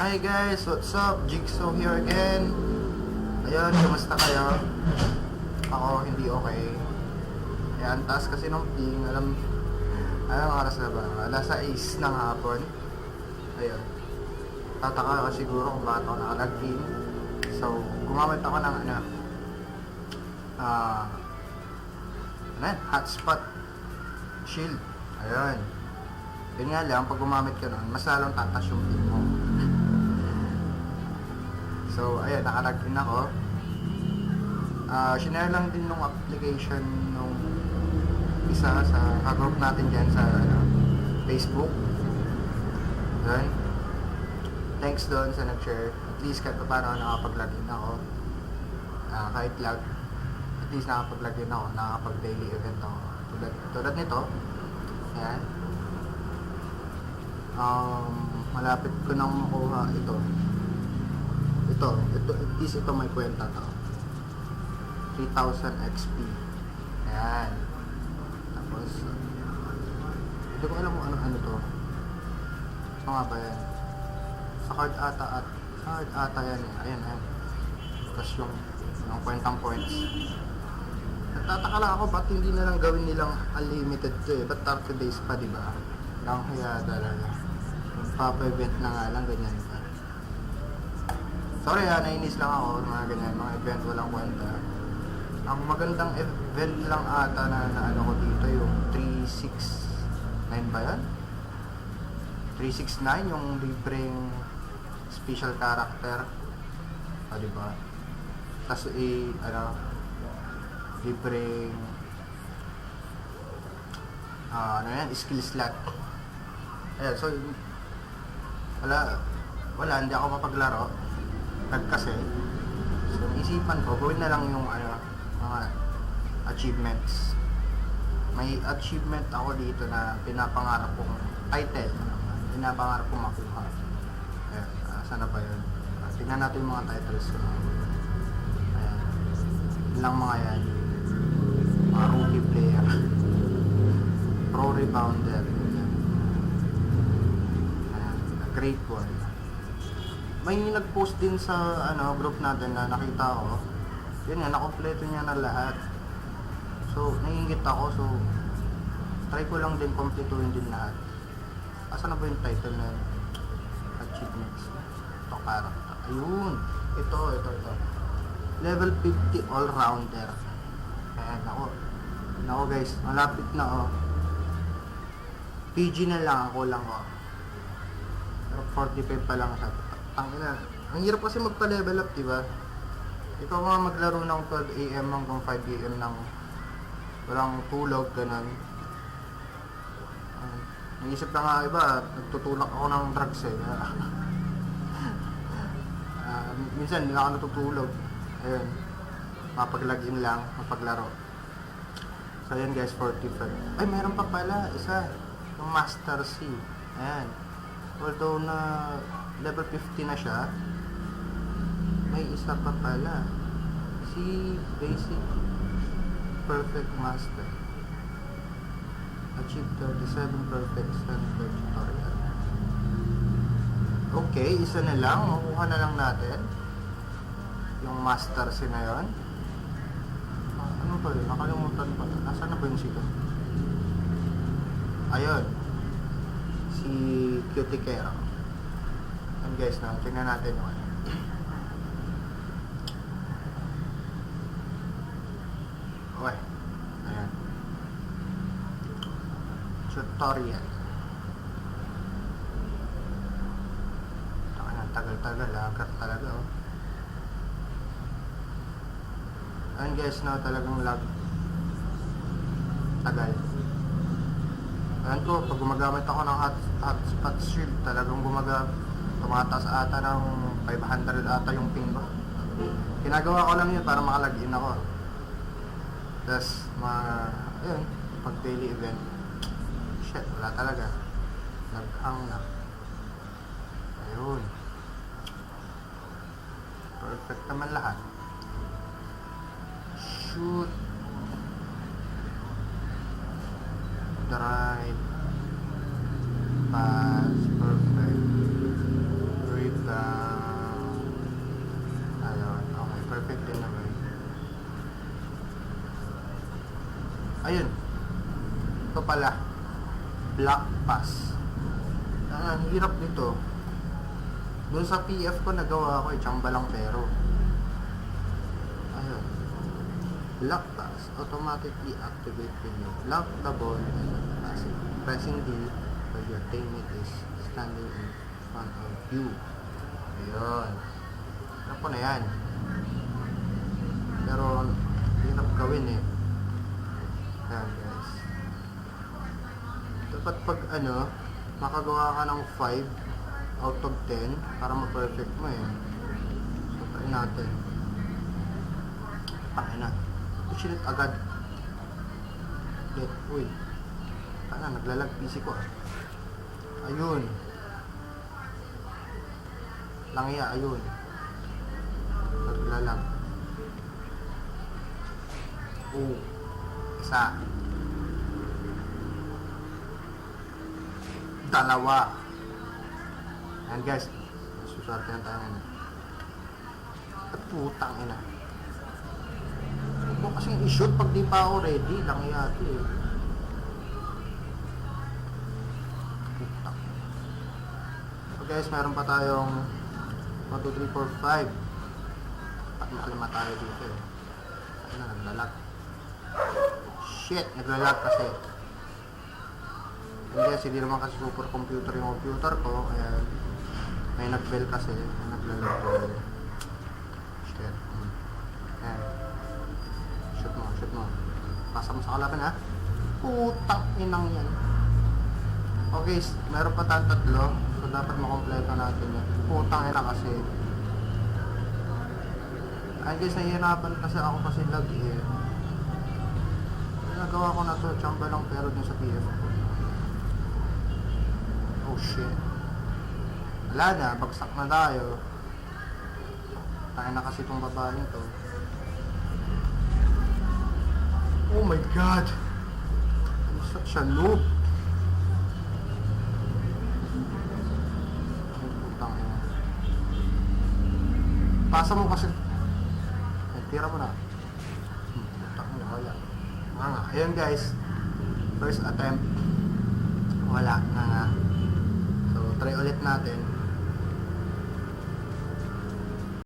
Hi guys, what's up? Jigsaw here again. Ayun, kamusta kayo? Ako hindi okay. Ayan, taas kasi ng ping. Alam, anong oras na ba? Alas 6 ng hapon. Ayun. Tataka ka siguro kung bakit ako nakalag-in. So, gumamit ako ng ano, ah, ano yan? hotspot shield. Ayun. Yun nga lang, pag gumamit ka nun, mas lalong tatas yung ping so, ayun, nakalagin ako. Ah, shinare lang din nung application nung isa sa ka-group natin dyan sa ano, Facebook. Ayun. Thanks doon sa nag-share. At least kahit pa paano nakapag-login ako. Ah, kahit lag, at least nakapag-login ako, nakapag-daily event ako. Tulad, tulad nito. Ayan. Um, malapit ko nang makuha ito. Ito, ito, at least ito may kwenta to. 3,000 XP. Ayan. Tapos, hindi ko alam kung ano-ano to. Ano nga ba yan? Sa card ata at card ata yan eh. Ayan, ayan. Tapos yung, yung kwentang points. Nagtataka lang ako ba't hindi na lang gawin nilang unlimited to eh. Ba't 30 days pa, di ba? Lang kaya talaga. Papa-event na nga lang, ganyan pa. Sorry ha, nainis lang ako, mga ganyan, mga event walang kwenta. Ang magandang event lang ata na, na ano ko dito, yung 369 ba yan? 369, yung libreng special character. O, di ba? Tapos, eh, ano, libreng ah ano yan, skill slot. Ayan, so, wala, wala, hindi ako mapaglaro. Nag kasi. So, isipan ko, gawin na lang yung, ano, mga achievements. May achievement ako dito na pinapangarap kong title. Pinapangarap kong makuha. Ayan, uh, sana ba yun? Uh, tingnan natin yung mga titles ko. Ayan. Yun lang mga yan. Mga rookie player. Pro rebounder. Ayan. Ayan. Great boy. May nag-post din sa ano group natin na nakita ko. Yun nga, nakompleto niya na lahat. So, naiingit ako. So, try ko lang din kompletuhin din lahat. Asa na ba yung title na? Achievements. Ito, character. Ayun. Ito, ito, ito. Level 50 all-rounder. Ayan, ako. Ako guys, malapit na oh. PG na lang ako lang oh. Pero 45 pa lang siya. Tangina. Ang hirap kasi magpa-level up, di ba? Ikaw nga maglaro ng 12 AM hanggang 5 AM ng walang tulog, ganun. Um, naisip na nga iba, nagtutulak ako ng drugs eh. Ah, minsan, hindi ako natutulog. Ayun. Mapag-login lang, mapaglaro. So, ayan guys, 45. Ay, meron pa pala, isa. Yung Master C. Ayan. Although na level 50 na siya, may isa pa pala. Si Basic Perfect Master. Achieve 37 perfection per tutorial. Okay, isa na lang. Makuha na lang natin. Yung Master C na yun. Ah, ano ba yun? Nakalimutan pa. Nasaan na ba yung sila? Ayun. Si Cutie Kero. Ayan guys, na, tingnan natin yung ano. Okay. Ayan. Tutorial. Tagal-tagal. Lagat talaga, oh. Ayan guys, na talagang lag. Tagal. Ayan ko, pag gumagamit ako ng hot, hotspot shield, talagang gumagamit. Tumataas ata ng 500 ata yung ping ko. Ginagawa ko lang yun para makalagin ako. Tapos, mga, ayun, pag daily event, shit, wala talaga. Nag-hang na. Ayun. Perfect naman lahat. Shoot. the right path, perfect. Breathe down. Ayun, okay, perfect din naman. Ayun. Ito pala. Black pass. Ah, ang ah, hirap nito. Doon sa PF ko nagawa ko, eh, tsamba lang pero. Lock pass. Automatically activate when you lock the ball it. Pressing D while your teammate is standing in front of you. Ayun. Alam ko na yan. Pero, hirap gawin eh. Ayan guys. Dapat pag ano, makagawa ka ng 5 out of 10 para ma-perfect mo eh. So, natin. Na. It agad. Let, uy. Paano, naglalag PC ko. Ayun. Langya, ayun. Naglalag. Oh. Isa. Dalawa. Ayan guys. Suswerte na tayo ngayon. At putang ina. Kasing i-shoot pag di pa ako ready. Lang yata eh. So guys, meron pa tayong 1, 2, 3, 4, 5. Pat makalima tayo dito eh. Ayun na, naglalag. Shit, naglalag kasi. And guys, hindi naman kasi super computer yung computer ko. Kaya may nag-bell kasi. Naglalag bell. Shit. Pasa mo sa kalaban ha. Putang inang yan. Okay, meron pa tayong tatlo. So dapat makompleto natin yan. Putang ina kasi. Ay guys, nahihirapan kasi ako kasi lag eh. Nagawa ko na to, chamba lang pero dun sa PF ko. Oh shit. Wala na, bagsak na tayo. Tayo na kasi itong babaeng to. Oh my god! I'm such a noob. Pasa mo kasi. Ay, tira mo na. Hmm, putang ina, wala. Nga nga. Ayun guys. First attempt. Wala. Nga nga. So, try ulit natin.